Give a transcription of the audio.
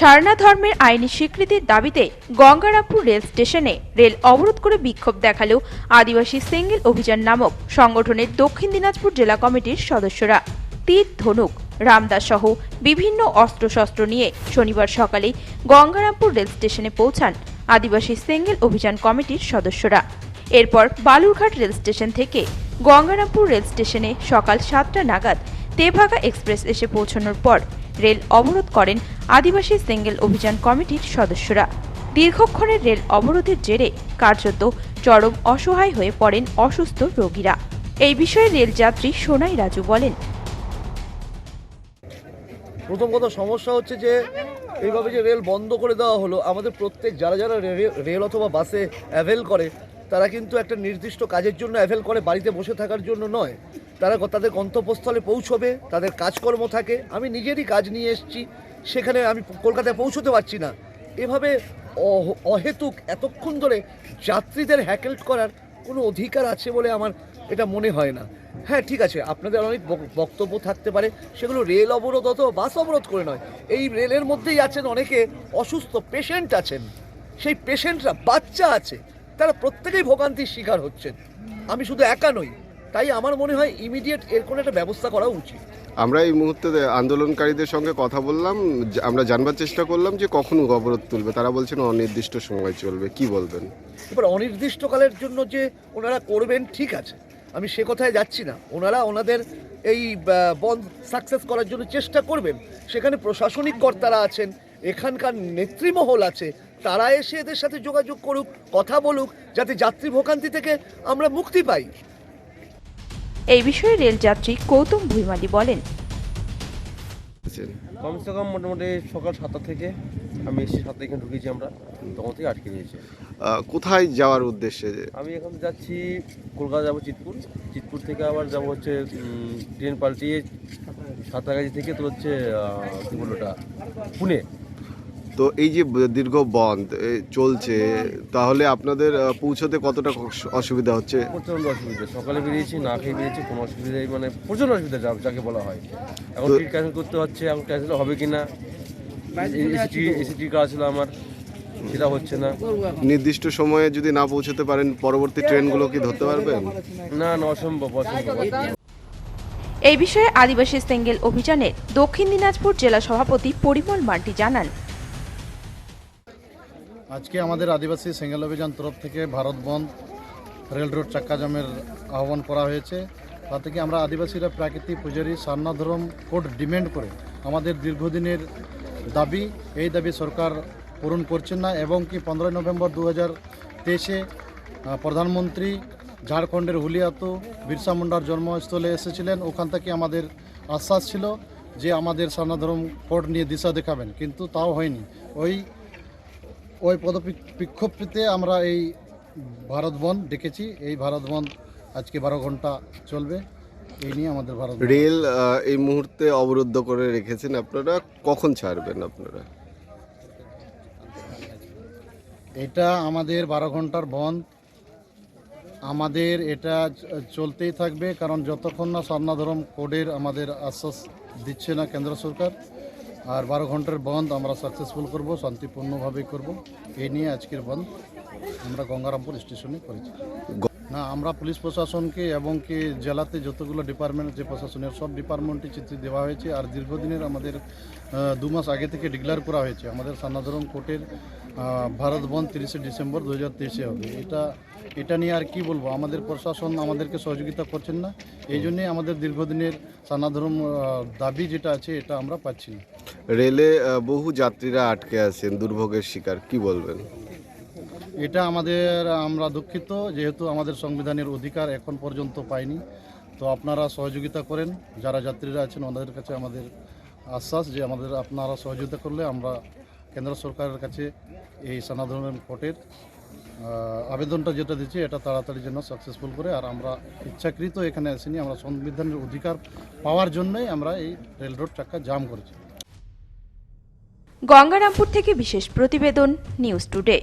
সারনা ধর্মের আইনি স্বীকৃতির দাবিতে গঙ্গারামপুর রেল স্টেশনে রেল অবরোধ করে বিক্ষোভ দেখাল আদিবাসী সিঙ্গেল অভিযান নামক সংগঠনের দক্ষিণ দিনাজপুর জেলা কমিটির সদস্যরা। তীর ধনুক, রামদাস সহ বিভিন্ন অস্ত্রশস্ত্র নিয়ে শনিবার সকালে গঙ্গারামপুর রেল স্টেশনে পৌঁছান আদিবাসী সিঙ্গেল অভিযান কমিটির সদস্যরা। এরপর বালুরঘাট রেল স্টেশন থেকে গঙ্গারামপুর রেল স্টেশনে সকাল সাতটা নাগাদ তেভাগা এক্সপ্রেস এসে পৌঁছানোর পর রেল অবরোধ করেন আদিবাসী সিঙ্গেল অভিযান কমিটির সদস্যরা। দীর্ঘক্ষণের রেল অবরোধের জেরে কার্যত চরম অসহায় হয়ে পড়েন অসুস্থ রোগীরা। এই বিষয়ে রেলযাত্রী সোনাই রাজু বলেন। প্রথম কথা সমস্যা হচ্ছে যে এইভাবে যে রেল বন্ধ করে দেওয়া হলো, আমাদের প্রত্যেক যারা যারা রেল অথবা বাসে অ্যাভেল করে, তারা কিন্তু একটা নির্দিষ্ট কাজের জন্য অ্যাভেল করে বাড়িতে বসে থাকার জন্য নয়। তারা তাদের গন্তব্যস্থলে পৌঁছবে, তাদের কাজকর্ম থাকে। আমি নিজেরই কাজ নিয়ে এসেছি, সেখানে আমি কলকাতায় পৌঁছতে পারছি না। এভাবে অহ- অহেতুক এতক্ষণ ধরে যাত্রীদের হ্যাকেল করার কোনো অধিকার আছে বলে আমার এটা মনে হয় না। হ্যাঁ ঠিক আছে, আপনাদের অনেক বক- বক্তব্য থাকতে পারে, সেগুলো রেল অবরোধ অথবা বাস অবরোধ করে নয়। এই রেলের মধ্যেই আছেন অনেকে অসুস্থ পেশেন্ট আছেন। সেই পেশেন্টরা বাচ্চা আছে, তারা প্রত্যেকেই ভোগান্তির শিকার হচ্ছেন। আমি শুধু একা নই তাই আমার মনে হয় ইমিডিয়েট এর কোনো একটা ব্যবস্থা করা উচিত। আমরা এই মুহূর্তে আন্দোলনকারীদের সঙ্গে কথা বললাম আমরা জানবার চেষ্টা করলাম যে কখন অবরোধ তুলবে। তারা বলছেন অনির্দিষ্ট সময় চলবে। কি বলবেন? এবার অনির্দিষ্টকালের জন্য যে ওনারা করবেন ঠিক আছে। আমি সে কথায় যাচ্ছি না। ওনারা ওনাদের এই বন্ধ সাকসেস করার জন্য চেষ্টা করবেন। সেখানে প্রশাসনিক কর্তারা আছেন এখানকার নেতৃমহল আছে তারা এসে এদের সাথে যোগাযোগ করুক কথা বলুক যাতে যাত্রী ভোগান্তি থেকে আমরা মুক্তি পাই। এই বিষয়ে রেল রেলযাত্রী গৌতম ভুইমালি বলেন। কমসে কম মোটামুটি সকাল সাতটা থেকে আমি এসে সাতটা এখানে ঢুকেছি আমরা। তখন থেকে আটকে দিয়েছে আহ, কোথায় যাওয়ার উদ্দেশ্যে? আমি এখন যাচ্ছি কলকাতা যাব চিতপুর। চিতপুর থেকে আবার যাব হচ্ছে ট্রেন পাল্টিয়ে সাঁতরাগাছি থেকে তো হচ্ছে কী ওটা? পুনে। তো এই যে দীর্ঘ বন্ধ চলছে তাহলে আপনাদের পৌঁছতে কতটা অসুবিধা হচ্ছে? প্রচণ্ড অসুবিধা। সকালে বেরিয়েছি না খেয়ে বেরিয়েছি কোনো অসুবিধাই মানে প্রচণ্ড অসুবিধা যা- যাকে বলা হয়। এখন টিকিট ক্যান্সেল করতে হচ্ছে এখন ক্যান্সেল হবে কি না এসিটি এসিটি কাজ ছিল আমার সেটা হচ্ছে না। নির্দিষ্ট সময়ে যদি না পৌঁছতে পারেন পরবর্তী ট্রেনগুলো কি ধরতে পারবেন? না না অসম্ভব অসম্ভব। এই বিষয়ে আদিবাসী সিঙ্গেল অভিযানের দক্ষিণ দিনাজপুর জেলা সভাপতি পরিমল মান্টি জানান আজকে আমাদের আদিবাসী সিঙ্গেল অভিযান তরফ থেকে ভারত বন্ধ রেল রোড আহ্বান করা হয়েছে। তা থেকে আমরা আদিবাসীরা প্রাকৃতিক পূজারী সান্নাধরম কোড ডিমান্ড করে আমাদের দীর্ঘদিনের দাবি, এই দাবি সরকার পূরণ করছেন না এবং কি পনেরোই নভেম্বর দু হাজার তেইশে প্রধানমন্ত্রী ঝাড়খণ্ডের হুলিয়াতো বিরসা মুন্ডার জন্মস্থলে এসেছিলেন। ওখান থেকে আমাদের আশ্বাস ছিল যে আমাদের সান্নাধরম কোড নিয়ে দিশা দেখাবেন, কিন্তু তাও হয়নি। ওই ওই পদবিক্ষোভটিতে আমরা এই ভারত বন্ধ ডেকেছি। এই ভারত বন্ধ আজকে বারো ঘণ্টা চলবে। এই নিয়ে আমাদের ভারত। রেল এই মুহূর্তে অবরুদ্ধ করে রেখেছেন আপনারা। কখন ছাড়বেন আপনারা? এটা আমাদের বারো ঘণ্টার বন্ধ। আমাদের এটা চলতেই থাকবে কারণ যতক্ষণ না স্বর্ণাধরম কোডের আমাদের আশ্বাস দিচ্ছে না কেন্দ্র সরকার আর বারো ঘণ্টার বন্ধ আমরা সাকসেসফুল করব শান্তিপূর্ণভাবে করব। এই নিয়ে আজকের বন্ধ। আমরা গঙ্গারামপুর স্টেশনে করেছি। না আমরা পুলিশ প্রশাসনকে এবং কি জেলাতে যতগুলো ডিপার্টমেন্ট যে প্রশাসনের সব ডিপার্টমেন্টে চিঠি দেওয়া হয়েছে আর দীর্ঘদিনের আমাদের দু মাস আগে থেকে ডিক্লেয়ার করা হয়েছে। আমাদের সান্নাধরম কোর্টের ভারত বন্ধ তিরিশে ডিসেম্বর দু হাজার তেইশে হবে। এটা এটা নিয়ে আর কি বলব? আমাদের প্রশাসন আমাদেরকে সহযোগিতা করছেন না। এই জন্যে আমাদের দীর্ঘদিনের সান্নাধরম আহ, দাবি যেটা আছে এটা আমরা পাচ্ছি না। রেলে বহু যাত্রীরা আটকে আছেন দুর্ভোগের শিকার কি বলবেন? এটা আমাদের, আমরা দুঃখিত, যেহেতু আমাদের সংবিধানের অধিকার এখন পর্যন্ত পাইনি। তো আপনারা সহযোগিতা করেন, যারা যাত্রীরা আছেন ওনাদের কাছে আমাদের আশ্বাস যে আমাদের আপনারা সহযোগিতা করলে আমরা কেন্দ্র সরকারের কাছে এই সনাতন কোর্টের আবেদনটা যেটা দিচ্ছি, এটা তাড়াতাড়ি জন্য সাকসেসফুল করে। আর আমরা ইচ্ছাকৃত এখানে আসিনি, আমরা সংবিধানের অধিকার পাওয়ার জন্যই আমরা এই রেল রোড জাম করেছি। গঙ্গারামপুর থেকে বিশেষ প্রতিবেদন নিউজ টুডে